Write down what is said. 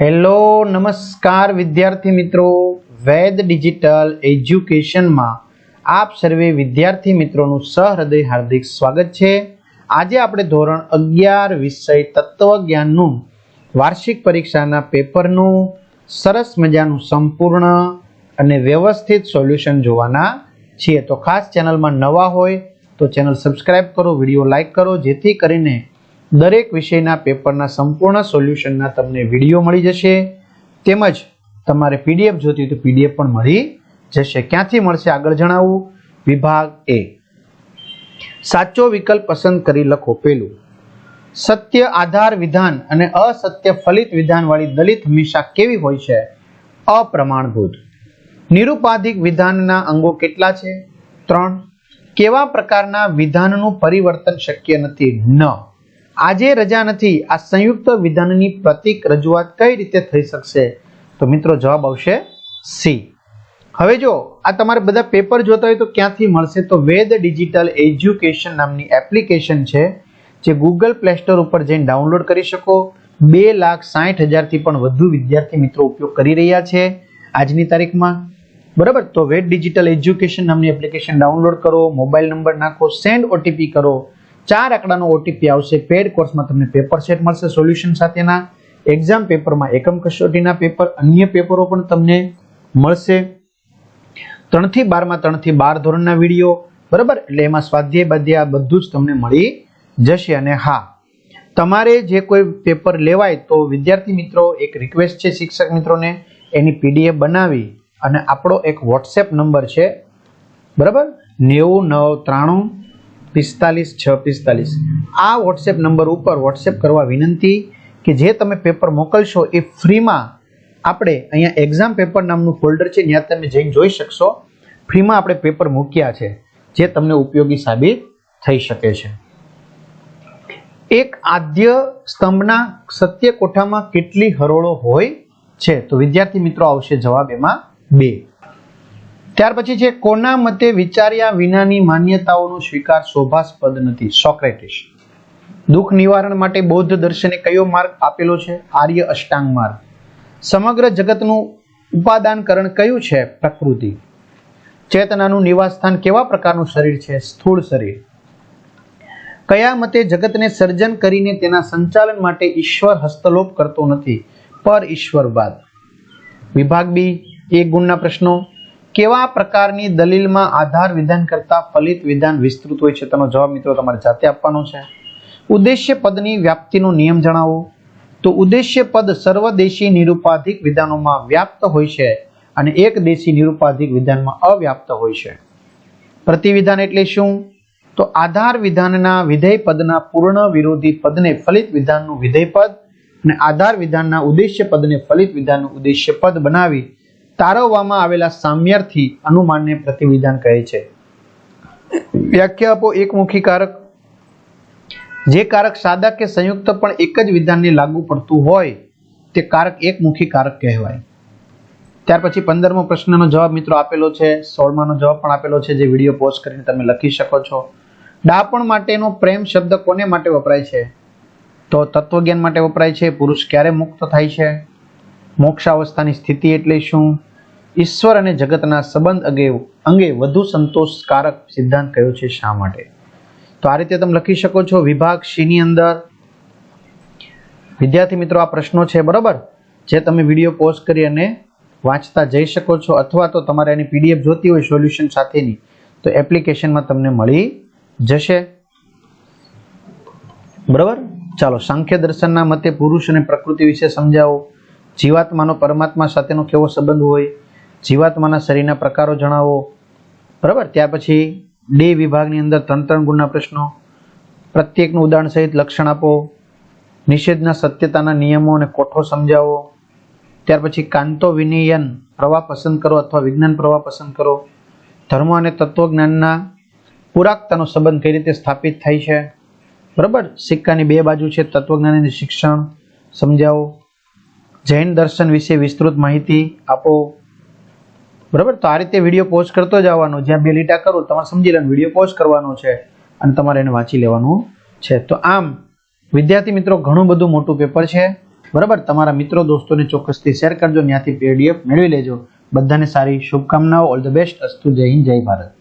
Hello, નમસ્કાર વિદ્યાર્થી મિત્રો. વેદ ડિજિટલ એજ્યુકેશનમાં આપ સર્વે વિદ્યાર્થી મિત્રોનું સહૃદય, હાર્દિક સ્વાગત છે. આજે આપણે ધોરણ અગિયાર વિષય તત્વજ્ઞાનનું વાર્ષિક પરીક્ષાના પેપરનું સરસ મજાનું સંપૂર્ણ અને વ્યવસ્થિત સોલ્યુશન જોવાના છીએ. તો ખાસ ચેનલમાં નવા હોય તો ચેનલ સબસ્ક્રાઈબ કરો, વીડિયો લાઈક કરો, જેથી કરીને દરેક વિષયના પેપરના સંપૂર્ણ સોલ્યુશનના તમને વીડિયો મળી જશે. તેમજ તમારે પીડીએફ જોતી તો પીડીએફ પણ મળી જશે. ક્યાંથી મળશે આગળ જણાવું? વિભાગ એ. સાચો વિકલ્પ પસંદ કરી લખો પેલું. સત્ય આધાર વિધાન અને અસત્ય ફલિત વિધાનવાળી દલિત હંમેશા કેવી હોય છે? અપ્રમાણભૂત. નિરુપાધિક વિધાનના અંગો કેટલા છે? ત્રણ. કેવા પ્રકારના વિધાનનું પરિવર્તન શક્ય નથી? ન. આજે રજા નથી, આ સંયુક્ત વિધાનની પ્રતિક રજૂઆત કઈ રીતે થઈ શકશે? તો મિત્રો જવાબ આવશે સી. હવે જો આ તમારે બધા પેપર જોતા હોય તો ક્યાંથી મળશે? તો વેદ ડિજિટલ એજ્યુકેશન નામની એપ્લિકેશન છે, જે ગૂગલ પ્લે સ્ટોર ઉપર જઈને ડાઉનલોડ કરી શકો. બે લાખ સાઠ હજારથી પણ વધુ વિદ્યાર્થી મિત્રો ઉપયોગ કરી રહ્યા છે આજની તારીખમાં. બરાબર? તો વેદ ડિજિટલ એજ્યુકેશન નામની એપ્લિકેશન ડાઉનલોડ કરો, મોબાઈલ નંબર નાખો, સેન્ડ ઓટીપી કરો. ચાર આંકડાનો ઓટીપી આવશે. પેડ કોર્સમાં તમને પેપર સેટ મળશે. સોલ્યુશન સાથેના એક્ઝામ પેપરમાં એકમ કસોટીના પેપર અન્ય પેપરો પણ તમને મળશે. ત્રણથી બારમાં ત્રણથી બાર ધોરણના વીડિયો, બરાબર? એટલે એમાં સ્વાધ્યાય, બાધ્યાય બધું જ તમને મળી જશે. અને હા, તમારે જે કોઈ પેપર લેવાય તો વિદ્યાર્થી મિત્રો, એક રિક્વેસ્ટ છે શિક્ષક મિત્રોને, એની પીડીએફ બનાવી અને આપણો એક વોટ્સએપ નંબર છે, બરાબર? નેવું, નવ, ત્રાણું પિસ્તાલીસ, છ પિસ્તાલીસ. આ વોટ્સએપ નંબર ઉપર વોટ્સએપ કરવા વિનંતી કે જે તમે પેપર મોકલશો એ ફ્રીમાં આપણે અહીંયા એક્ઝામ પેપર નામનું ફોલ્ડર છે, ત્યાં તમે જઈને જોઈ શકશો. ફ્રીમાં આપણે પેપર મૂક્યા છે, જે તમને ઉપયોગી સાબિત થઈ શકે છે. એક આદ્ય સ્તંભના સત્ય કોઠામાં કેટલી હરોળો હોય છે? તો વિદ્યાર્થી મિત્રો, આવશે જવાબ એમાં બે. ત્યાર પછી છે, કોના મતે વિચાર્યા વિનાની માન્યતાઓનો સ્વીકાર શોભાસ્પદ નથી? સોક્રેટિસ, દુઃખ નિવારણ માટે બૌદ્ધ દર્શને કયો માર્ગ આપેલો છે? આર્ય અષ્ટાંગ માર્ગ. સમગ્ર જગતનું ઉપાદાનકરણ કયું છે? પ્રકૃતિ. ચેતનાનું નિવાસસ્થાન કેવા પ્રકારનું શરીર છે? સ્થૂળ શરીર. કયા મતે જગતને સર્જન કરીને તેના સંચાલન માટે ઈશ્વર હસ્તલોપ કરતો નથી? પર ઈશ્વરવાદ. વિભાગ બી, એક ગુણના પ્રશ્નો. કેવા પ્રકારની દલીલમાં આધાર વિધાન કરતા ફલિત વિધાન વિસ્તૃત હોય છે? તેનો જવાબ મિત્રો તમારે જાતે આપવાનો છે. ઉદ્દેશ્ય પદની વ્યાપ્તિનો નિયમ જણાવો. તો ઉદ્દેશ્ય પદ સર્વદેશી નિરુપાધિક વિધાનોમાં વ્યાપ્ત હોય છે અને એક દેશી નિરુપાધિક વિધાનમાં અવ્યાપ્ત હોય છે. પ્રતિવિધાન એટલે શું? તો આધાર વિધાનના વિધેય પદના પૂર્ણ વિરોધી પદને ફલિત વિધાનનું વિધેય પદ અને આધાર વિધાનના ઉદ્દેશ્ય પદને ફલિત વિધાનનું ઉદ્દેશ્ય પદ બનાવી તારવવામાં આવેલા સામ્યાર્થી અનુમાનને પ્રતિવિધાન કહે છે. વ્યાખ્યા આપો એકમુખી કારક. જે કારક સાદા કે સંયુક્ત પણ એક જ વિધાનને લાગુ પડતું હોય, તે કારક એકમુખી કારક કહેવાય. ત્યાર પછી પંદરમો પ્રશ્નનો જવાબ મિત્રો આપેલો છે, સોળમાનો જવાબ પણ આપેલો છે, જે વીડિયો પોસ્ટ કરીને તમે લખી શકો છો. ડાપણ માટેનો પ્રેમ શબ્દ કોને માટે વપરાય છે? તો તત્વજ્ઞાન માટે વપરાય છે, પુરુષ ક્યારે મુક્ત થાય છે? મોક્ષાવસ્થાની સ્થિતિ એટલે શું? ઈશ્વર અને જગતના સંબંધ અંગે અંગે વધુ સંતોષકારક સિદ્ધાંત કયો છે શા માટે? તો આ રીતે તમે લખી શકો છો વિભાગની અંદર. વિદ્યાર્થી મિત્રો, આ પ્રશ્નો છે, બરાબર? જે તમે વીડિયો પોસ્ટ કરી અને વાંચતા જઈ શકો છો, અથવા તો તમારે એની પીડીએફ જોતી હોય સોલ્યુશન સાથેની, તો એપ્લિકેશનમાં તમને મળી જશે. બરાબર? ચાલો, સાંખ્ય દર્શનના મતે પુરુષ અને પ્રકૃતિ વિશે સમજાવો. જીવાત્માનો પરમાત્મા સાથેનો કેવો સંબંધ હોય? જીવાત્માના શરીરના પ્રકારો જણાવો. બરાબર? ત્યાર પછી ડે વિભાગની અંદર ત્રણ ત્રણ ગુણના પ્રશ્નો. પ્રત્યેકનું ઉદાહરણ સહિત લક્ષણ આપો. નિષેધના સત્યતાના નિયમો અને કોઠો સમજાવો. ત્યાર પછી કાંતો વિનિયન પ્રવાહ પસંદ કરો અથવા વિજ્ઞાન પ્રવાહ પસંદ કરો. ધર્મ અને તત્વજ્ઞાનના પુરાકતાનો સંબંધ કઈ રીતે સ્થાપિત થાય છે? બરાબર? સિક્કાની બે બાજુ છે તત્વજ્ઞાન શિક્ષણ. સમજાવો. જૈન દર્શન વિશે વિસ્તૃત માહિતી આપો. બરાબર? તો આ રીતે વીડિયો પોસ્ટ કરતો જવાનો, જ્યાં બે લીટા કરું, તમારે સમજી લેવાનું વીડિયો પોસ્ટ કરવાનો છે અને તમારે એને વાંચી લેવાનું છે. તો આમ, વિદ્યાર્થી મિત્રો, ઘણું બધું મોટું પેપર છે. બરાબર? તમારા મિત્રો, દોસ્તોને ચોક્કસથી શેર કરજો ત્યાંથી પીડીએફ મેળવી લેજો. બધાને સારી શુભકામનાઓ ઓલ ધ બેસ્ટ અસ્તુ, જય હિન્દ, જય ભારત.